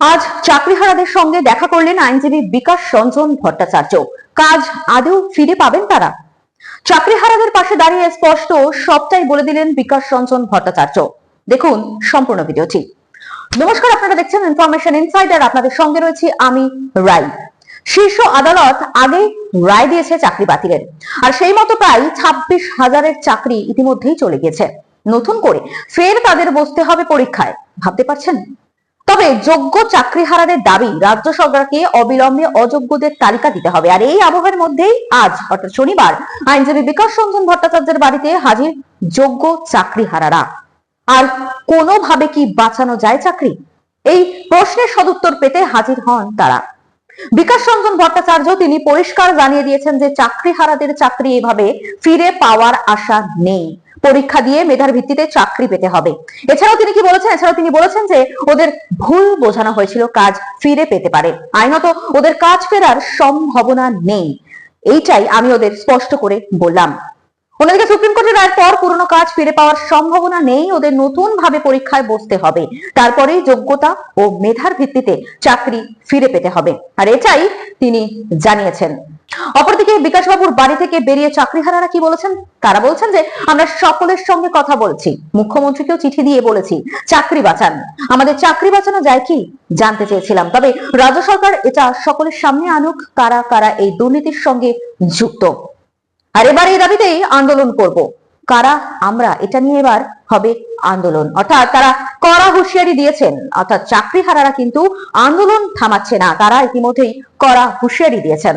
আজ চাকরিহারাদের সঙ্গে দেখা করলেন আইনজীবী বিকাশ রঞ্জন ভট্টাচার্য। কাজ আদৌ ফিরে পাবেন তারা। চাকরিহারাদের পাশে দাঁড়িয়ে স্পষ্ট সবটাই বলে দিলেন বিকাশ রঞ্জন ভট্টাচার্য। দেখুন সম্পূর্ণ ভিডিওটি। নমস্কার, আপনারা দেখছেন ইনফরমেশন ইনসাইডার আপনাদের সঙ্গে রয়েছি আমি রাই শীর্ষ আদালত আগে রায় দিয়েছে চাকরি বাতিলের। আর সেই মতো প্রায় ছাব্বিশ হাজারের চাকরি ইতিমধ্যেই চলে গেছে নতুন করে ফের তাদের বসতে হবে পরীক্ষায়। ভাবতে পারছেন? তবে যোগ্য চাকরিহারাদের দাবি রাজ্য সরকারকে অবিলম্বে অযোগ্যদের তালিকা দিতে হবে। আর এই আবহের মধ্যেই আজ, অর্থাৎ শনিবার, আইনজীবী বিকাশ রঞ্জন ভট্টাচার্যের বাড়িতে হাজির যোগ্য চাকরি চাকরিহারারা। আর কোনোভাবে কি বাঁচানো যায় চাকরি? এই প্রশ্নের সদুত্তর পেতে হাজির হন তারা। বিকাশ রঞ্জন ভট্টাচার্য তিনি পরিষ্কার জানিয়ে দিয়েছেন যে চাকরি হারাদের চাকরি এভাবে ফিরে পাওয়ার আশা নেই। পরীক্ষা দিয়ে মেধার ভিত্তিতে চাকরি পেতে হবে। এছাড়াও তিনি কি বলেছেন? এছাড়াও তিনি বলেছেন যে ওদের ভুল বোঝানো হয়েছিল, কাজ ফিরে পেতে পারে। আইনত ওদের কাজ ফেরার সম্ভাবনা নেই। এইটাই আমি ওদের স্পষ্ট করে বললাম। অন্যদিকে সুপ্রিম কোর্টের রায়ের পর পুরনো কাজ ফিরে পাওয়ার সম্ভাবনা নেই, ওদের নতুন ভাবে পরীক্ষায় বসতে হবে। তারপরেই যোগ্যতা ও মেধার ভিত্তিতে চাকরি ফিরে পেতে হবে। আর এটাই তিনি জানিয়েছেন। অপরদিকে বিকাশবাবুর বাড়ি থেকে বেরিয়ে চাকরিহারারা কি বলেছেন? তারা বলছেন যে, আমরা সকলের সঙ্গে কথা বলছি। মুখ্যমন্ত্রীকেও চিঠি দিয়ে বলেছি, চাকরি বাঁচান। আমাদের চাকরি বাঁচানো যায় কি? জানতে চেয়েছিলাম। তবে রাজ্য সরকার এটা সকলের সামনে আনুক, কারা কারা এই দুর্নীতির সঙ্গে যুক্ত। আর এবার এই দাবিতেই আন্দোলন করব। কারা? আমরা। এটা নিয়ে এবার হবে আন্দোলন। অর্থাৎ তারা কড়া হুঁশিয়ারি দিয়েছেন। অর্থাৎ চাকরি হারারা কিন্তু আন্দোলন থামাচ্ছে না। তারা ইতিমধ্যেই কড়া হুঁশিয়ারি দিয়েছেন।